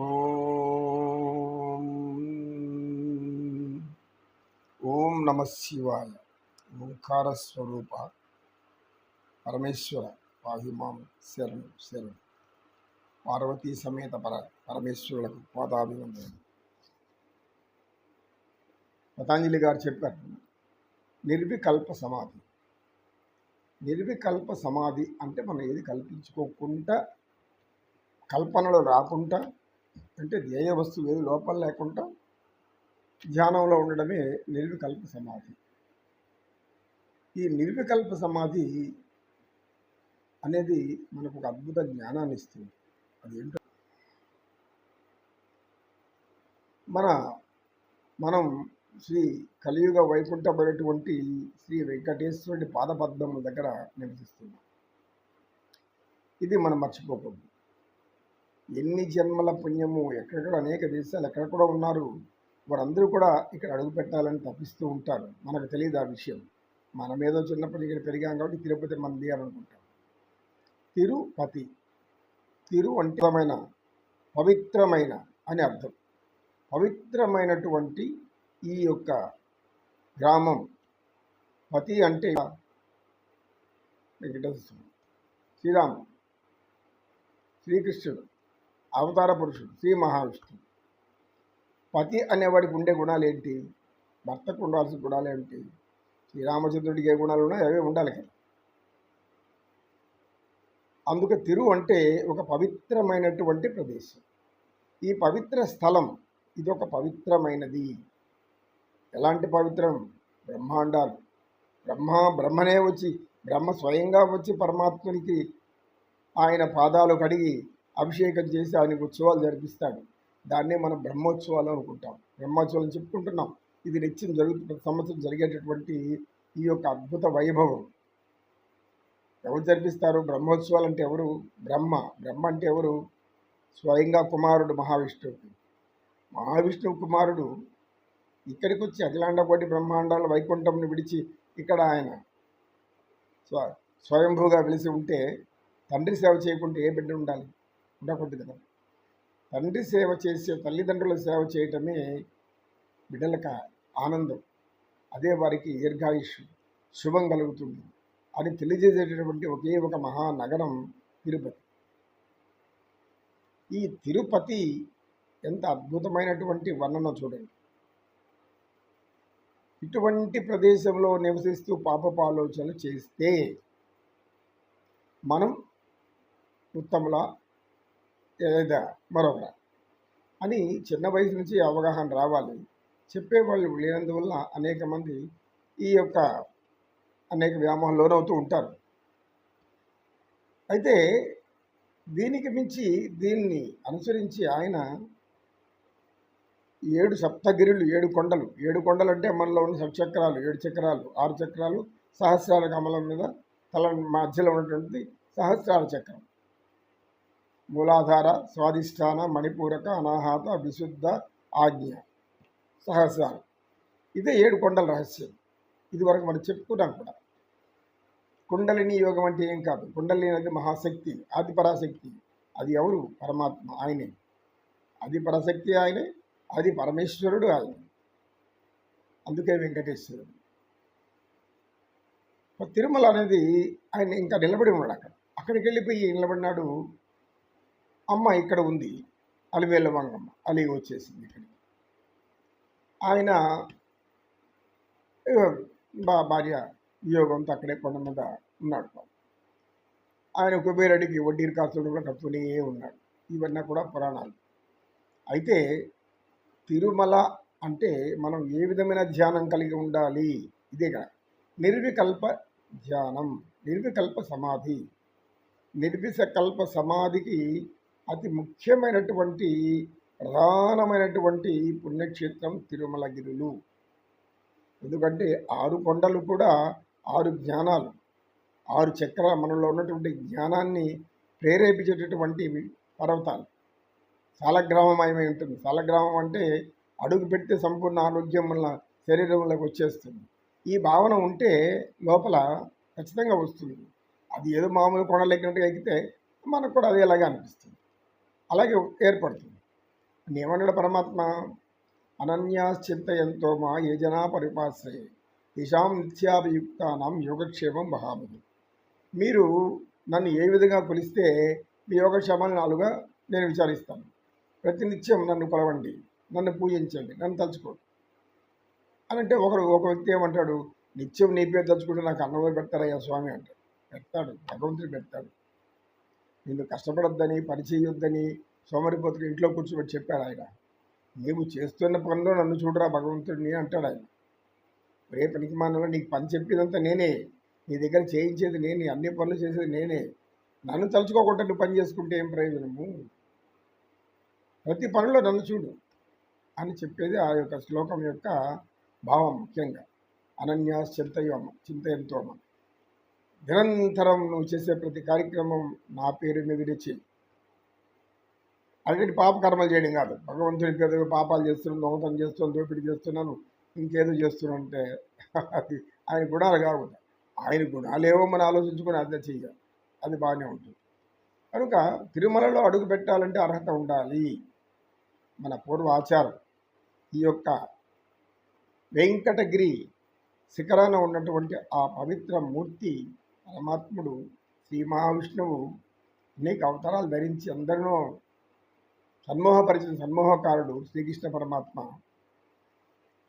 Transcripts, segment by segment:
ఓం ఓం నమ శివాయ ఓంకార స్వరూప పరమేశ్వర పాహిమాం శరణు శరణు. పార్వతీ సమేత పర పరమేశ్వరులకు పాదాభివందనం. పతాంజలి గారు చెప్పారు నిర్వికల్ప సమాధి. నిర్వికల్ప సమాధి అంటే మనం ఏది కల్పించుకోకుండా కల్పనలో రాకుండా అంటే ధ్యేయ వస్తువు ఏది లోపల లేకుండా ధ్యానంలో ఉండడమే నిర్వికల్ప సమాధి. ఈ నిర్వికల్ప సమాధి అనేది మనకు ఒక అద్భుత జ్ఞానాన్ని ఇస్తుంది. అదేంటో మన మనం శ్రీ కలియుగ వైకుంఠమైనటువంటి శ్రీ వెంకటేశ్వరుడి పాదపద్మముల దగ్గర నివసిస్తున్నాం. ఇది మనం మర్చిపోకూడదు. ఎన్ని జన్మల పుణ్యము ఎక్కడెక్కడ అనేక దేశాలు ఎక్కడ కూడా ఉన్నారు. వారందరూ కూడా ఇక్కడ అడుగు పెట్టాలని తప్పిస్తూ ఉంటారు. మనకు తెలియదు ఆ విషయం. మన మీద చిన్నప్పటి ఇక్కడ పెరిగాం కాబట్టి తిరుపతి మంది అని అనుకుంటాం. తిరుపతి. తిరు అంటమైన పవిత్రమైన అని అర్థం. పవిత్రమైనటువంటి ఈ యొక్క గ్రామం. పతి అంటే వెంకటేశ్వర శ్రీరామ్ శ్రీకృష్ణుడు. అవతార పురుషుడు శ్రీ మహావిష్ణువు. పతి అనేవాడికి ఉండే గుణాలు ఏంటి? భర్తకు ఉండాల్సిన గుణాలు ఏంటి? శ్రీరామచంద్రుడికి ఏ గుణాలు ఉన్నాయో అవే ఉండాలి కదా. అందుకే తిరు అంటే ఒక పవిత్రమైనటువంటి ప్రదేశం. ఈ పవిత్ర స్థలం ఇది ఒక పవిత్రమైనది. ఎలాంటి పవిత్రం? బ్రహ్మాండాలు. బ్రహ్మ బ్రహ్మనే వచ్చి బ్రహ్మ స్వయంగా వచ్చి పరమాత్మునికి ఆయన పాదాలు కడిగి అభిషేకం చేసి ఆయనకు ఉత్సవాలు జరిపిస్తాడు. దాన్నే మనం బ్రహ్మోత్సవాలు అనుకుంటాం. బ్రహ్మోత్సవాలు చెప్పుకుంటున్నాం. ఇది నిత్యం జరుగుతున్న ప్రతి సంవత్సరం జరిగేటటువంటి ఈ యొక్క అద్భుత వైభవం. ఎవరు జరిపిస్తారు? బ్రహ్మోత్సవాలు అంటే ఎవరు? బ్రహ్మ. బ్రహ్మ అంటే ఎవరు? స్వయంగా కుమారుడు మహావిష్ణువుకి. మహావిష్ణువు కుమారుడు ఇక్కడికి వచ్చి అఖిలాండ కోటి బ్రహ్మాండాల వైకుంఠంని విడిచి ఇక్కడ ఆయన స్వ స్వయంభూగా వెలిసి ఉంటే తండ్రి సేవ చేయకుంటే ఏ బిడ్డ ఉండాలి? ఉండకూడదు కదా. తండ్రి సేవ చేసే తల్లిదండ్రుల సేవ చేయటమే బిడ్డలకు ఆనందం. అదే వారికి దీర్ఘాయుష్ శుభం కలుగుతుంది అని తెలియజేసేటటువంటి ఒకే ఒక మహానగరం తిరుపతి. ఈ తిరుపతి ఎంత అద్భుతమైనటువంటి వర్ణన చూడండి. ఇటువంటి ప్రదేశంలో నివసిస్తూ పాపపాలోచనలు చేస్తే మనం ఉత్తముల లేదా మరొక అని చిన్న వయసు నుంచి అవగాహన రావాలి. చెప్పేవాళ్ళు లేనందువల్ల అనేక మంది ఈ యొక్క అనేక వ్యామోహం లోనవుతూ ఉంటారు. అయితే దీనికి మించి దీన్ని అనుసరించి ఆయన ఏడు సప్తగిరులు ఏడు కొండలు. ఏడు కొండలు అంటే మనలో ఉన్న సప్చక్రాలు ఏడు చక్రాలు ఆరు చక్రాలు సహస్రాల కమలం మీద తల మధ్యలో ఉన్నటువంటి సహస్రాల చక్రం. మూలాధార స్వాధిష్టాన మణిపూరక అనాహత విశుద్ధ ఆజ్ఞ. సహస్రాలు. ఇదే ఏడు కొండల రహస్యం. ఇదివరకు మనం చెప్పుకున్నాం కూడా. కుండలిని యోగం అంటే ఏం కాదు. కుండలిని అనేది మహాశక్తి ఆదిపరాశక్తి అది ఎవరు? పరమాత్మ ఆయనే. అది పరశక్తి ఆయనే అది పరమేశ్వరుడు ఆయన. అందుకే వెంకటేశ్వరుడు. తిరుమల అనేది ఆయన ఇంకా నిలబడి ఉన్నాడు అక్కడ. అక్కడికి వెళ్ళిపోయి నిలబడినాడు? అమ్మ ఇక్కడ ఉంది. అలివేళ్ళ మంగమ్మ అలి వచ్చేసింది ఇక్కడికి. ఆయన బా భార్య యోగంతో అక్కడే కొండ మీద ఉన్నాడు ఆయన కుబేరుడికి వడ్డీరు కాస్తుడు కూడా కడుతూనే ఉన్నాడు. ఇవన్నీ కూడా పురాణాలు. అయితే తిరుమల అంటే మనం ఏ విధమైన ధ్యానం కలిగి ఉండాలి? ఇదే కదా. నిర్వికల్ప ధ్యానం నిర్వికల్ప సమాధి. నిర్విసకల్ప సమాధికి అతి ముఖ్యమైనటువంటి ప్రధానమైనటువంటి పుణ్యక్షేత్రం తిరుమలగిరులు. ఎందుకంటే ఆరు కొండలు కూడా ఆరు జ్ఞానాలు. ఆరు చక్ర మనలో ఉన్నటువంటి జ్ఞానాన్ని ప్రేరేపించేటటువంటి పర్వతాలు. సాలగ్రామమయమై ఉంటుంది. సాలగ్రామం అంటే అడుగు పెడితే సంపూర్ణ ఆరోగ్యం వల్ల శరీరంలోకి వచ్చేస్తుంది. ఈ భావన ఉంటే లోపల ఖచ్చితంగా వస్తుంది. అది ఏదో మామూలు కొండలు ఎక్కినట్టుగా ఎక్కితే మనకు కూడా అది ఎలాగే అనిపిస్తుంది. అలాగే ఏర్పడుతుంది. అని ఏమన్నాడు పరమాత్మ అనన్యాశ్చింతయంతో మా ఏ జనా పరిపాశ్రయే తేషాం నిత్యాభియుక్తానం యోగక్షేమం వహామి. మీరు నన్ను ఏ విధంగా కొలిస్తే మీ యోగక్షేమాన్ని నాలుగా నేను విచారిస్తాను. ప్రతినిత్యం నన్ను కొలవండి నన్ను పూజించండి నన్ను తలుచుకోండి. అని అంటే ఒకరు ఒక వ్యక్తి ఏమంటాడు నిత్యం నీ పేరు తలుచుకుంటే నాకు అన్నం పెడతారయ్యా స్వామి అంటాడు. పెడతాడు భగవంతుడు పెడతాడు. నిన్ను కష్టపడొద్దని పని చేయొద్దని సోమరిపోతులు ఇంట్లో కూర్చోబెట్టి చెప్పాడు ఆయన. నీవు చేస్తున్న పనిలో నన్ను చూడరా భగవంతుడిని అంటాడు ఆయన. రే పనికి మానవ నీకు పని చెప్పేదంతా నేనే. నీ దగ్గర చేయించేది నేనే అన్ని పనులు చేసేది నేనే. నన్ను తలుచుకోకుండా నువ్వు పని చేసుకుంటే ఏం ప్రయోజనము? ప్రతి పనిలో నన్ను చూడు అని చెప్పేది ఆ యొక్క శ్లోకం యొక్క భావం ముఖ్యంగా. అనన్యా చింతయోమ చింతయంతోమ. నిరంతరం నువ్వు చేసే ప్రతి కార్యక్రమం నా పేరు మీద తెచ్చి అలాంటి పాప కర్మలు చేయడం కాదు. భగవంతుడి పేరు పాపాలు చేస్తున్నాను దొంగతనం చేస్తున్నాను దోపిడీ చేస్తున్నాను ఇంకేదో చేస్తున్నాను అంటే అది ఆయన గుణాలు కాకుండా ఆయన గుణాలు ఏవో మనం ఆలోచించుకొని అదే చేయాలి అది బాగానే ఉంటుంది. కనుక తిరుమలలో అడుగు పెట్టాలంటే అర్హత ఉండాలి. మన పూర్వ ఆచారం ఈ యొక్క వెంకటగిరి శిఖరాన ఉన్నటువంటి ఆ పవిత్ర మూర్తి పరమాత్ముడు శ్రీ మహావిష్ణువు అనేక అవతారాలు ధరించి అందరినో సన్మోహపరిచిన సన్మోహకారుడు శ్రీకృష్ణ పరమాత్మ.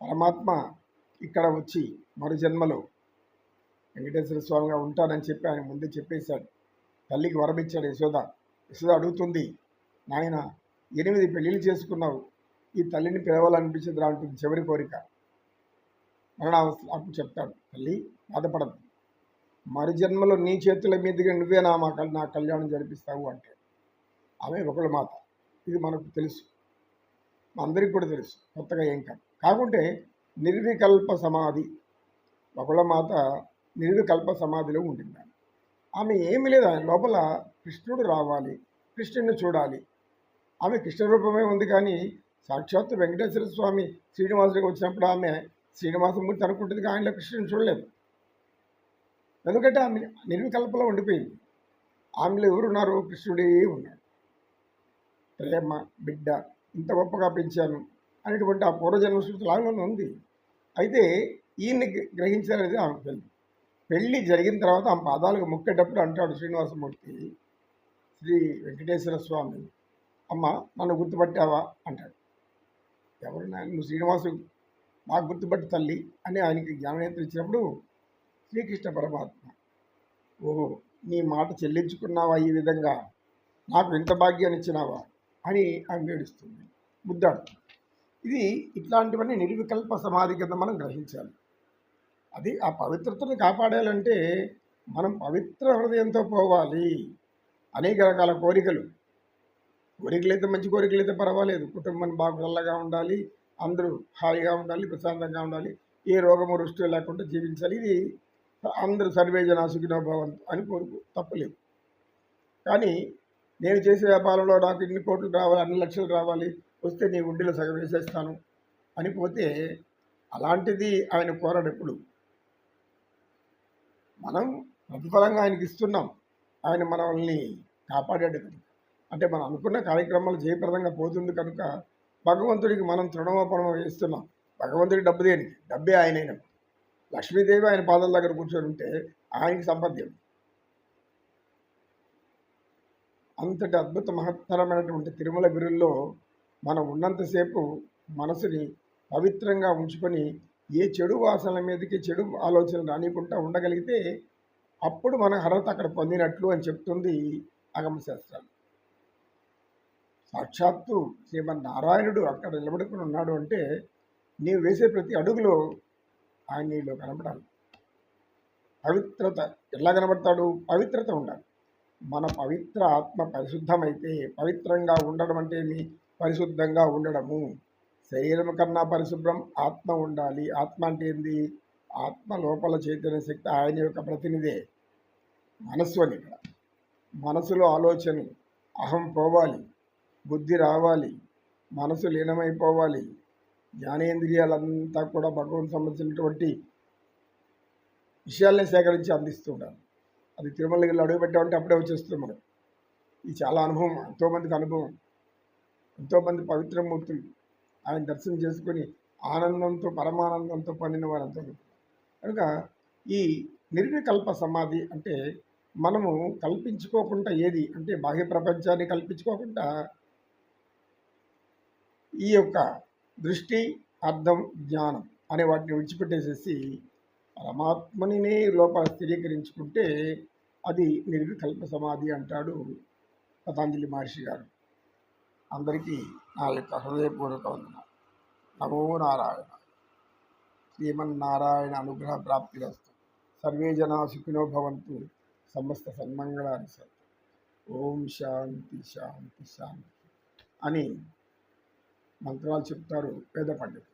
పరమాత్మ ఇక్కడ వచ్చి మరు జన్మలో వెంకటేశ్వర స్వామిగా ఉంటానని చెప్పి ఆయన ముందే చెప్పేశాడు. తల్లికి వరమిచ్చాడు యశోద. యశోద అడుగుతుంది నాయన ఎనిమిది పెళ్ళిళ్ళు చేసుకున్నావు. ఈ తల్లిని పిలవాలనిపించింది అంటుంది చివరి కోరిక. మరణ అప్పుడు చెప్తాడు తల్లి బాధపడదు మరి జన్మలో నీ చేతుల మీదుగా నువ్వే నా మా నా కళ్యాణం జరిపిస్తావు అంటే ఆమె ఒకళ్ళ మాత ఇది మనకు తెలుసు. అందరికీ కూడా తెలుసు. కొత్తగా ఏం కాదు. కాకుంటే నిర్వికల్ప సమాధి. ఒకళ్ళ మాత నిర్వికల్ప సమాధిలో ఉంటుంది. ఆమె. ఆమె ఏమీ లేదు. ఆయన లోపల కృష్ణుడు రావాలి. కృష్ణుడిని చూడాలి. ఆమె కృష్ణ రూపమే ఉంది కానీ సాక్షాత్తు వెంకటేశ్వర స్వామి శ్రీనివాసుడికి వచ్చినప్పుడు ఆమె శ్రీనివాసమూర్తి అనుకుంటుంది కానీ ఆయనలో కృష్ణుని చూడలేదు. ఎందుకంటే ఆమె నిర్వికల్పలో ఉండిపోయింది. ఆమెలో ఎవరున్నారు కృష్ణుడే ఉన్నాడు. ప్రేమ బిడ్డ ఇంత గొప్పగా పెంచాను అనేటువంటి ఆ పూర్వజన్మ సృష్టి లాగానే ఉంది. అయితే ఈయన్ని గ్రహించాలనేది ఆమె పెళ్ళి పెళ్ళి జరిగిన తర్వాత ఆమె పాదాలకు మొక్కేటప్పుడు అంటాడు శ్రీనివాసమూర్తి శ్రీ వెంకటేశ్వర స్వామి అమ్మ నన్ను గుర్తుపట్టావా? అంటాడు. ఎవరు? నువ్వు శ్రీనివాసు నాకు గుర్తుపట్టి తల్లి అని ఆయనకి జ్ఞాననేత్రం ఇచ్చినప్పుడు శ్రీకృష్ణ పరమాత్మ. ఓ నీ మాట చెల్లించుకున్నావా ఈ విధంగా? నాకు ఎంత భాగ్యాన్ని ఇచ్చినావా? అని ఆమె ఏడుస్తుంది. ముద్దాడు ఇది ఇట్లాంటివన్నీ నిర్వికల్ప సమాధి కింద మనం గ్రహించాలి. అది ఆ పవిత్రతను కాపాడాలంటే మనం పవిత్ర హృదయంతో పోవాలి. అనేక రకాల కోరికలు. కోరికలైతే మంచి కోరికలైతే పర్వాలేదు. కుటుంబం బాగా చల్లగా ఉండాలి. అందరూ హాయిగా ఉండాలి ప్రశాంతంగా ఉండాలి. ఏ రోగము రుష్టి లేకుండా జీవించాలి. ఇది అందరూ సర్వే జన సుఖినో భవంతు అని కోరుకు తప్పలేదు. కానీ నేను చేసే వ్యాపారంలో నాకు ఇన్ని కోట్లు రావాలి అన్ని లక్షలు రావాలి వస్తే నీ ఉండిలో సగం వేసేస్తాను అని పోతే అలాంటిది ఆయన కోరడు ఎప్పుడు. మనం ప్రతిఫలంగా ఆయనకి ఇస్తున్నాం. ఆయన మనల్ని కాపాడాడు కనుక. అంటే మనం అనుకున్న కార్యక్రమాలు జయప్రదంగా పోతుంది కనుక భగవంతుడికి మనం తృణమోపణం వేస్తున్నాం. భగవంతుడికి డబ్బు దేనికి? డబ్బే ఆయన లక్ష్మీదేవి ఆయన పాదాల దగ్గర కూర్చొని ఉంటే ఆయనకి సంపద్యం అంతటి అద్భుత మహత్తరమైనటువంటి తిరుమల గురుల్లో మనం ఉన్నంతసేపు మనసుని పవిత్రంగా ఉంచుకొని ఏ చెడు వాసనల మీదకి చెడు ఆలోచనలు రానికుండా ఉండగలిగితే అప్పుడు మన అర్హత అక్కడ పొందినట్లు అని చెప్తుంది ఆగమ శాస్త్రాలు. సాక్షాత్తు శ్రీమన్నారాయణుడు అక్కడ నిలబడుకుని ఉన్నాడు అంటే నీవు వేసే ప్రతి అడుగులో ఆయన నీలో కనబడాలి. పవిత్రత ఎలా కనబడతాడు? పవిత్రత ఉండాలి. మన పవిత్ర ఆత్మ పరిశుద్ధమైతే పవిత్రంగా ఉండడం అంటే మీ పరిశుద్ధంగా ఉండడము. శరీరం కన్నా పరిశుభ్రం ఆత్మ ఉండాలి. ఆత్మ అంటే ఏంది? ఆత్మ లోపల చైతన్య శక్తి ఆయన యొక్క ప్రతినిధే. మనస్సు అని ఇక్కడ. మనసులో ఆలోచన. అహం పోవాలి. బుద్ధి రావాలి. మనసు లీనమైపోవాలి. జ్ఞానేంద్రియాలంతా కూడా భగవంతు సంబంధించినటువంటి విషయాల్ని సేకరించి అందిస్తుంటారు. అది తిరుమలగిరిలో అడుగు అడుగుపెట్టామంటే అప్పుడే వచ్చేస్తుంది మనం ఇది చాలా అనుభవం ఎంతోమందికి అనుభవం. ఎంతోమంది పవిత్రమూర్తులు ఆయన దర్శనం చేసుకొని ఆనందంతో పరమానందంతో పొందిన వారంతా ఉన్నారు. కనుక ఈ నిర్వికల్ప సమాధి అంటే మనము కల్పించుకోకుండా ఏది? అంటే బాహ్య ప్రపంచాన్ని కల్పించుకోకుండా ఈ యొక్క దృష్టి అర్థం జ్ఞానం అనే వాటిని విడిచిపెట్టేసేసి పరమాత్మని లోపల స్థిరీకరించుకుంటే అది నిర్వికల్ప సమాధి అంటాడు పతాంజలి మహర్షి గారు. అందరికీ నా యొక్క హృదయపూర్వక వందన నమో నారాయణ. శ్రీమన్నారాయణ అనుగ్రహ ప్రాప్తి ప్రాప్తిరస్తు సర్వే జనా సుఖినో భవంతు. సమస్త సన్మంగళాన్ని సత్ ఓం శాంతి శాంతి శాంతి అని మంత్రాలు చెప్తారు పేద పండితులు.